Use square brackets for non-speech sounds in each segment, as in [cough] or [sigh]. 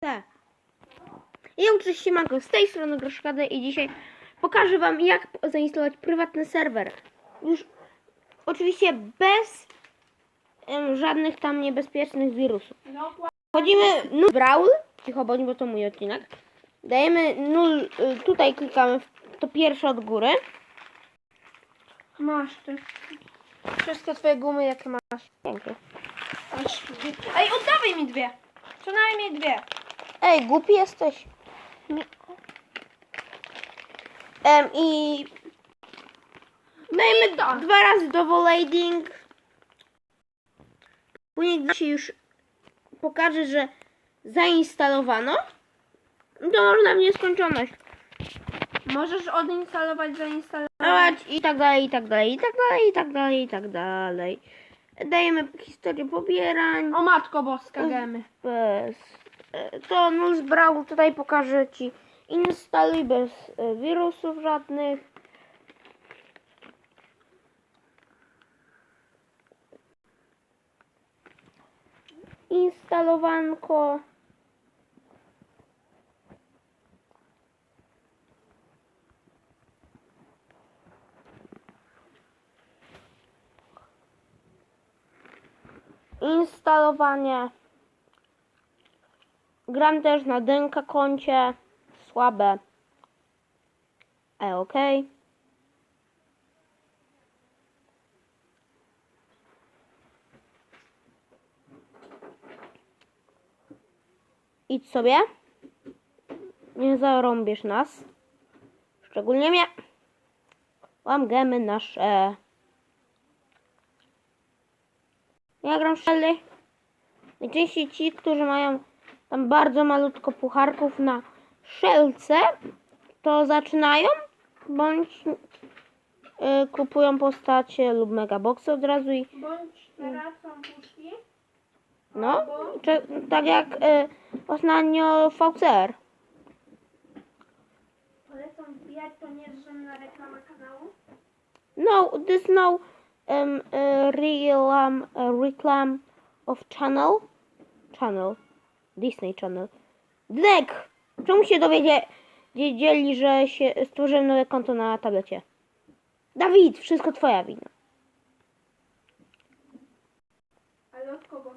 Tak. Ja uczę się Manko z tej strony Groszkady i dzisiaj pokażę Wam jak zainstalować prywatny serwer. Już oczywiście bez em, żadnych tam niebezpiecznych wirusów. Wchodzimy null brawl, cicho bądź, bo to mój odcinek. Dajemy null, y, tutaj klikamy w to pierwsze od góry. Masz ty. Wszystkie twoje gumy jakie masz. Dzięki. Ej, oddawaj mi dwie. Co najmniej dwie. Ej, głupi jesteś. Em, I dajmy tak. dwa razy double lading. Później się już pokaże, że zainstalowano, to można w nieskończoność. Możesz odinstalować, zainstalować. I tak dalej, i tak dalej, i tak dalej, i tak dalej, i tak dalej. Dajemy historię pobierań. O matko boska, gemy. bez. E, To Nulz Brawl tutaj pokażę Ci. Instaluj bez e, wirusów żadnych. Instalowanko. Instalowanie. Gram też na dynka koncie. Słabe. E, okej. Idź sobie. Nie zarąbiesz nas. Szczególnie mnie. Mam gemy nasze. Ja gram Shelly. Najczęściej ci, którzy mają tam bardzo malutko pucharków na szelce, to zaczynają bądź y, kupują postacie lub megaboxy od razu i Bądź teraz są puszki. no, czy, tak jak y, ostatnio VCR. Polecam wbijać, to nie jest żadna reklama kanału. No, this no um, uh, real um, uh, reclam of channel. Channel. Disney Channel. Dnek! Czemu się dowiedzieli, że się stworzyłem nowe konto na tablecie? Dawid, wszystko twoja wina. Ale od kogo?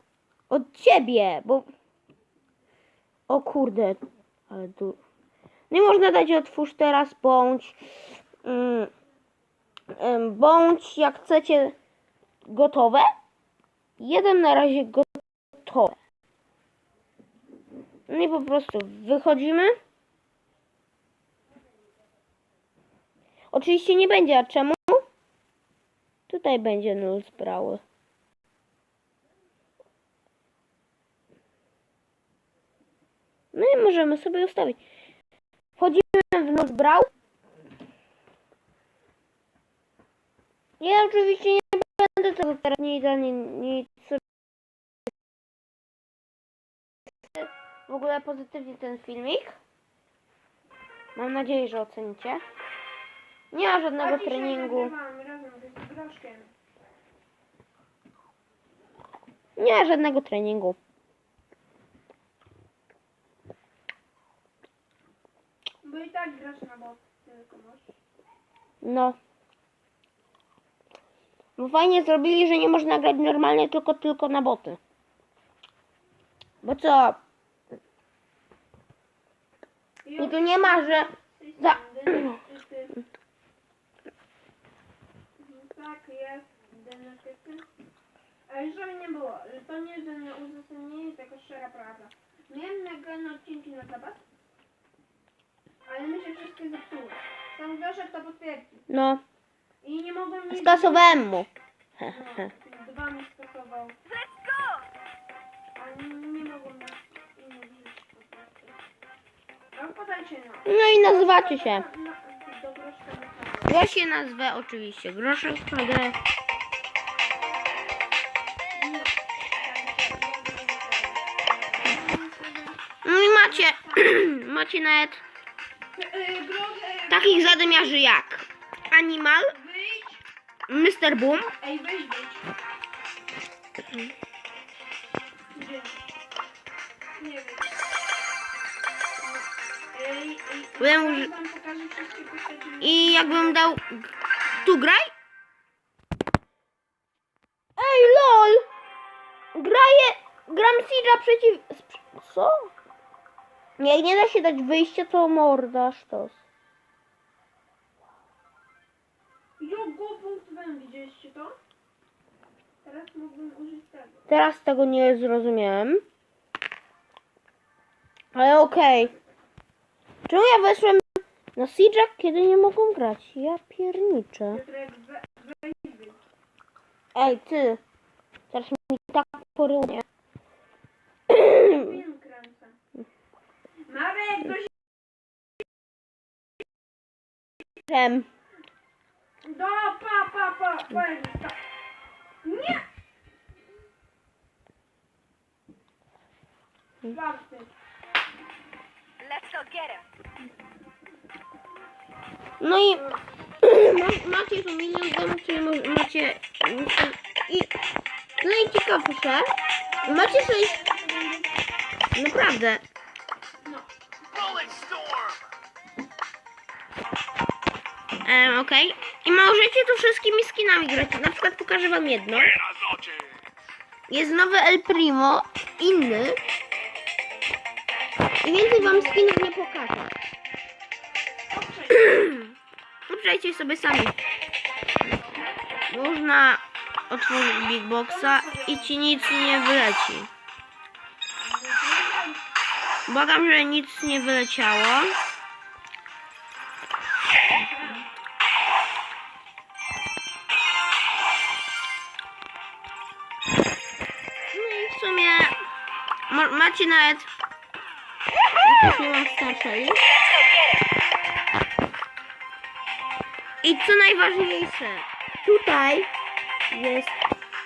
Od ciebie, bo... O kurde, ale tu... Nie można dać otwórz teraz, bądź... Mm, bądź jak chcecie gotowe. Jeden na razie gotowe. No i po prostu wychodzimy. Oczywiście nie będzie, a czemu? Tutaj będzie nul sprawy. No i możemy sobie ustawić. Wchodzimy w Node Brawl. Ja oczywiście nie będę tego teraz nie nie, nic w ogóle pozytywnie ten filmik. Mam nadzieję, że ocenicie. Nie ma żadnego treningu. Nie ma żadnego treningu. Bo i tak grasz na bot, tylko masz. No. Bo fajnie zrobili, że nie można grać normalnie, tylko tylko na boty. Bo co? I tu nie ma, że za... Tak, jest denetyky. Ale żeby nie było, to nie jest żadne uzasadnienie, tylko szczera prawda. Miałem nagrane odcinki na zabat, ale mi się wszystkie zepsuły. Sam Groszek to potwierdzi. No, I nie mogłem nic... skasowałem mu. No, dwa mi skasował. Ale nie mogłem no. No i nazywacie się. Na- na kanał. Ja się nazwę oczywiście Groszek KD. No i macie, [clears throat] macie nawet takich zadymiarzy jak Animal! Mr. Boom, Ej, weź wyjdź. Gdzie? Nie wiem. I, Byłem wam postaci. I jakbym dał... Tu graj? Ej, lol! Graję... Gram Siege'a przeciw... Co? Nie, nie da się dać wyjścia, to morda sztos. Jo, go punktowałem, widzieliście to? Teraz mógłbym użyć tego. Teraz tego nie zrozumiałem. Ale okej. Czemu ja weszłem na Siege'a, kiedy nie mogą grać? Ja pierniczę. Ej, ty. Teraz mi tak kręcę. Marek, do Wiem. Do, pa, pa, pa, pa. Nie! Czwarty. Let's go get him. No i [clears throat] ma- macie tu milion domów, czyli macie i najciekawsze, macie sześć, naprawdę, em, okej, i możecie tu wszystkimi skinami grać, na przykład pokażę wam jedno, jest nowy El Primo, inny, więcej wam skinów nie pokażę, [clears throat] Uprzejcie sobie sami. Można otworzyć Big Boxa i ci nic nie wyleci. Błagam, że nic nie wyleciało. No i w sumie macie nawet nie mam starszej. I co najważniejsze, tutaj jest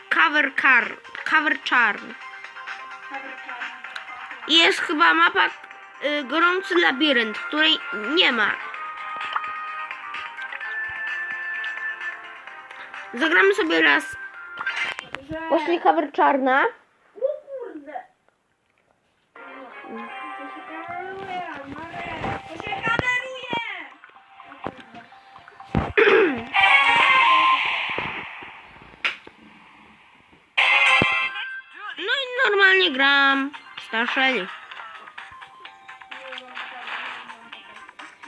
cover car, cover charm. I jest chyba mapa y, gorący labirynt, której nie ma. Zagramy sobie raz właśnie cover czarna.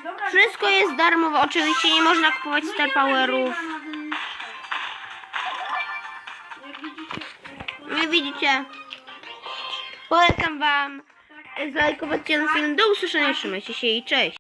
Dobra, Wszystko jest darmowe, oczywiście nie można kupować no Star Powerów. e, No i widzicie. Polecam wam zlajkować ten film. Do usłyszenia, trzymajcie się i cześć.